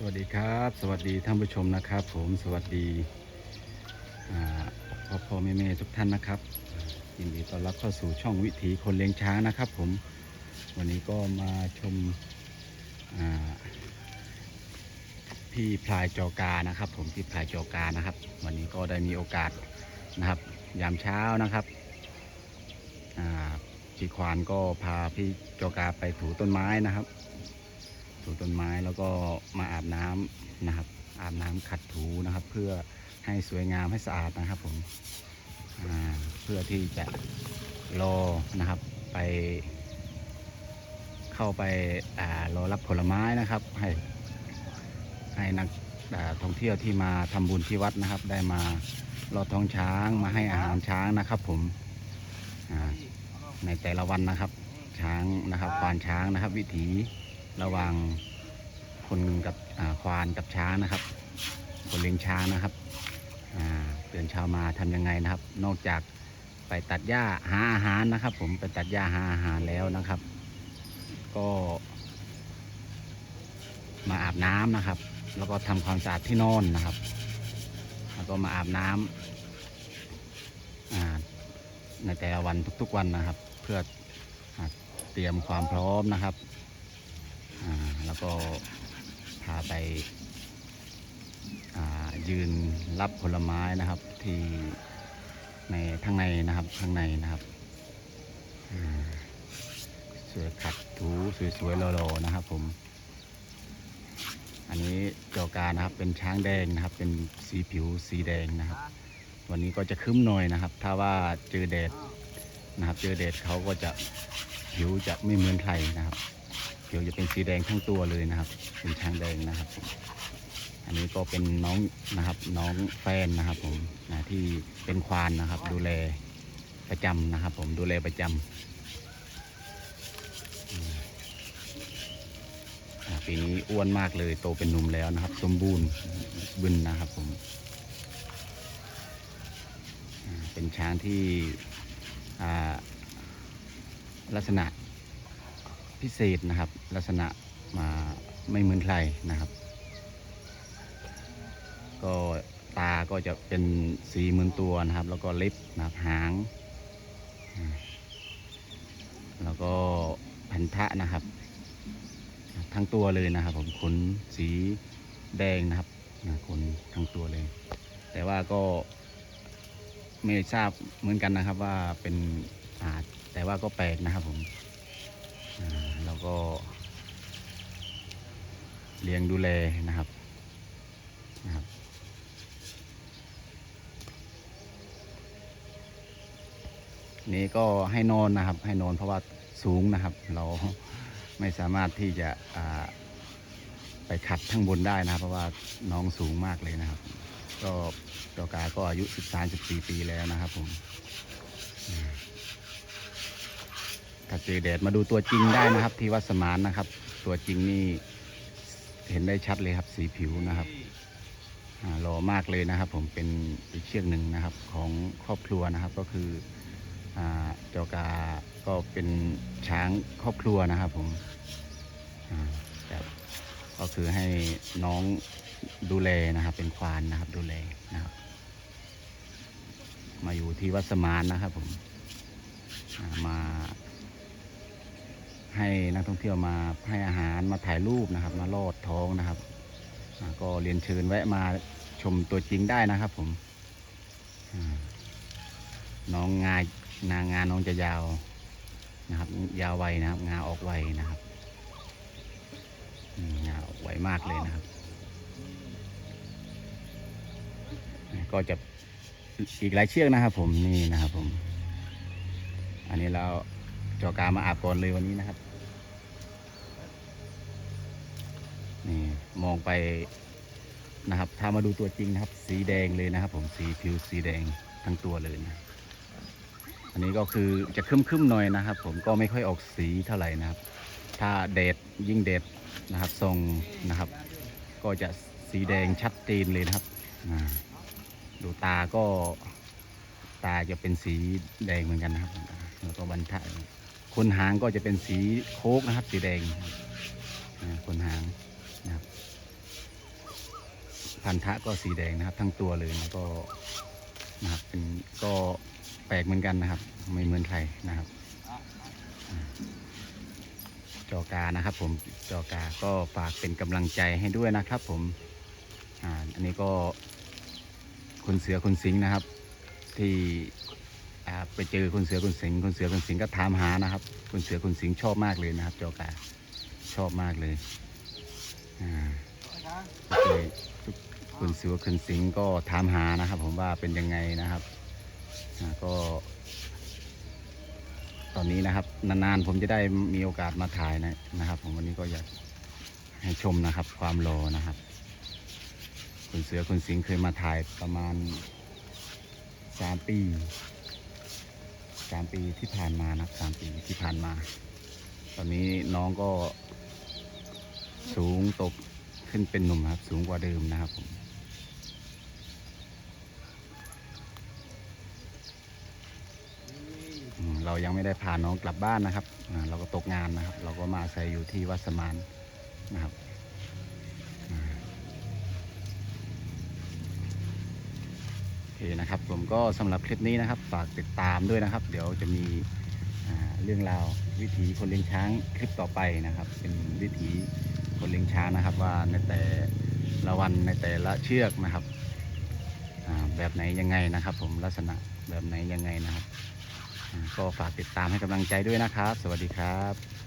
สวัสดีครับ สวัสดีท่านผู้ชมนะครับ ผมสวัสดีพ่อพ่อแม่แม่ทุกท่านนะครับยินดีต้อนรับเข้าสู่ช่องวิถีคนเลี้ยงช้างนะครับ ผมวันนี้ก็มาชมาพี่พลายจอกานะครับ ผมพี่พลายจอกานะครับ วันนี้ก็ได้มีโอกาสนะครับ ยามเช้านะครับพี่ควานก็พาพี่จอกาไปถูต้นไม้นะครับ ถูต้นไม้แล้วก็มาอาบน้ำนะครับ อาบน้ำขัดถูนะครับ เพื่อให้สวยงามให้สะอาดนะครับผมเพื่อที่จะรอนะครับไป เข้าไปรอรับผลไม้นะครับ ให้ให้นักท่องเที่ยวที่มาทำบุญที่วัดนะครับ ได้มารอดท้องช้างมาให้อาหารช้างนะครับ ผมในแต่ละวันนะครับ ช้างนะครับควานช้างนะครับ วิถีระหว่าง คนกับควานกับช้างนะครับ คนเลี้ยงช้างนะครับอ่าตื่นช้ามาทำยังไงนะครับ นอกจากไปตัดหญ้าหาอาหารนะครับ ผมไปตัดหญ้าหาอาหารแล้วนะครับ ก็ มาอาบน้ำนะครับ แล้วก็ทำความสะอาดที่นอนนะครับแล้วก็มาอาบน้ำอ่าในแต่ละวันทุกๆวันนะครับ เพื่อเตรียมความพร้อมนะครับแล้วก็าไปายืนรับผลไม้นะครับที่ในข้างในนะครับข้างในนะครับสวยขัดถูสวยๆโลๆนะครับผม อันนี้จอการนะครับเป็นช้างแดงนะครับ เป็นสีผิวสีแดงนะครับ วันนี้ก็จะครึ้มหน่อยนะครับ ถ้าว่าเจอแดดนะครับ เจอแดดเขาก็จะผิวจะไม่เหมือนใครนะครับ เขียวจะเป็นสีแดงทั้งตัวเลยนะครับเป็นช้างแดงนะครับ อันนี้ก็เป็นน้องนะครับน้องแฟนนะครับผมนะที่เป็นควานนะครับ ดูแลประจำนะครับ ผมดูแลประจำอืมอ่าปีนี้อ้วนมากเลยโตเป็นหนุ่มแล้วนะครับ สมบูรณ์บึนนะครับผมเป็นช้างที่ลักษณะ พิเศษนะครับ ลักษณะมาไม่เหมือนใครนะครับ ก็ตาก็จะเป็นสีเหมือนตัวนะครับ แล้วก็เล็บนะครับหาง แล้วก็พันธะนะครับ ทั้งตัวเลยนะครับ ผมขนสีแดงนะครับนะขนทั้งตัวเลย แต่ว่าก็ไม่ทราบเหมือนกันนะครับว่าเป็นอาแต่ว่าก็แปลกนะครับผม ก็เลี้ยงดูแลนะครับนะครับ นี่ก็ให้นอนนะครับ ให้นอนเพราะว่าสูงนะครับ เราไม่สามารถที่จะไปขัดข้างบนได้นะครับ เพราะว่าน้องสูงมากเลยนะครับ ก็ตัวกาก็อายุ 13-14 ปีแล้วนะครับผม ถ้าเจอแดดมาดูตัวจริงได้นะครับ ที่วัดสมานนะครับ ตัวจริงนี่เห็นได้ชัดเลยครับสีผิวนะครับอ่าหล่อมากเลยนะครับ ผมเป็นอีกเชือกหนึ่งนะครับของครอบครัวนะครับก็คืออ่าเจ้ากาก็เป็นช้างครอบครัวนะครับ ผมก็คือให้น้องดูแลนะครับ เป็นควานนะครับดูแลนะครับ มาอยู่ที่วัดสมานนะครับ ผมมา ให้นักท่องเที่ยวมาให้อาหารมาถ่ายรูปนะครับ มาลอดท้องนะครับก็เรียนเชิญแวะมาชมตัวจริงได้นะครับ ผมน้องงานางงานน้องจะยาวนะครับ ยาวไวนะครับ งาออกไวนะครับงาออกไวมากเลยนะครับ ก็จะอีกหลายเชือกนะครับ ผมนี่นะครับ ผม อันนี้เราจอกามาอาบก่อนเลยวันนี้นะครับ นี่มองไปนะครับถ้ามาดูตัวจริงนะครับ สีแดงเลยนะครับ ผมสีผิวสีแดงทั้งตัวเลยนะอันนี้ก็คือจะคึ้มๆหน่อยนะครับ ผมก็ไม่ค่อยออกสีเท่าไหร่นะครับ ถ้าแดดยิ่งแดดนะครับทรงนะครับ ก็จะสีแดงชัดเจนเลยนะครับอ่าดูตาก็ตาจะเป็นสีแดงเหมือนกันนะครับ แล้วก็บรรทะคนหางก็จะเป็นสีโคกนะครับ สีแดงคนหาง พันธะก็สีแดงนะครับ ทั้งตัวเลยแล้วก็นะครับเป็นก็แปลกเหมือนกันนะครับ ไม่เหมือนใครนะครับ จอกานะครับ ผมจอกาก็ฝากเป็นกำลังใจให้ด้วยนะครับ ผมอ่าอันนี้ก็คุณเสือคุณสิงห์นะครับ ที่อ่าไปเจอคุณเสือคุณสิงห์คุณเสือคุณสิงห์ก็ถามหานะครับ คุณเสือคุณสิงห์ชอบมากเลยนะครับ จอกาชอบมากเลยอ่า คทุกคุณสิวคุณสิงห์ก็ถามหานะครับ ผมว่าเป็นยังไงนะครับก็ ตอนนี้นะครับ นานๆผมจะได้มีโอกาสมาถ่ายนะนะครับ ผมวันนี้ก็อยากให้ชมนะครับ ความรอนะครับ คุณเสือคุณสิงห์เคยมาถ่ายประมาณสามปีสามปีที่ผ่านมานะสามปีที่ผ่านมา ตอนนี้น้องก็สูงตก ขึ้นเป็นหนุ่มครับ สูงกว่าเดิมนะครับผมเรายังไม่ได้พาน้องกลับบ้านนะครับ เราก็ตกงานนะครับ เราก็มาอาศัยอยู่ที่วัดสมานนะครับอ่าโอเคนะครับ ผมก็สำหรับคลิปนี้นะครับ ฝากติดตามด้วยนะครับ เดี๋ยวจะมีเรื่องราววิถีคนเลี้ยงช้างคลิปต่อไปนะครับ เป็นวิถี คนลิงช้างนะครับว่าในแต่ละวันในแต่ละเชือกนะครับแบบไหนยังไงนะครับ ผมลักษณะแบบไหนยังไงนะครับ ก็ฝากติดตามให้กำลังใจด้วยนะครับ สวัสดีครับ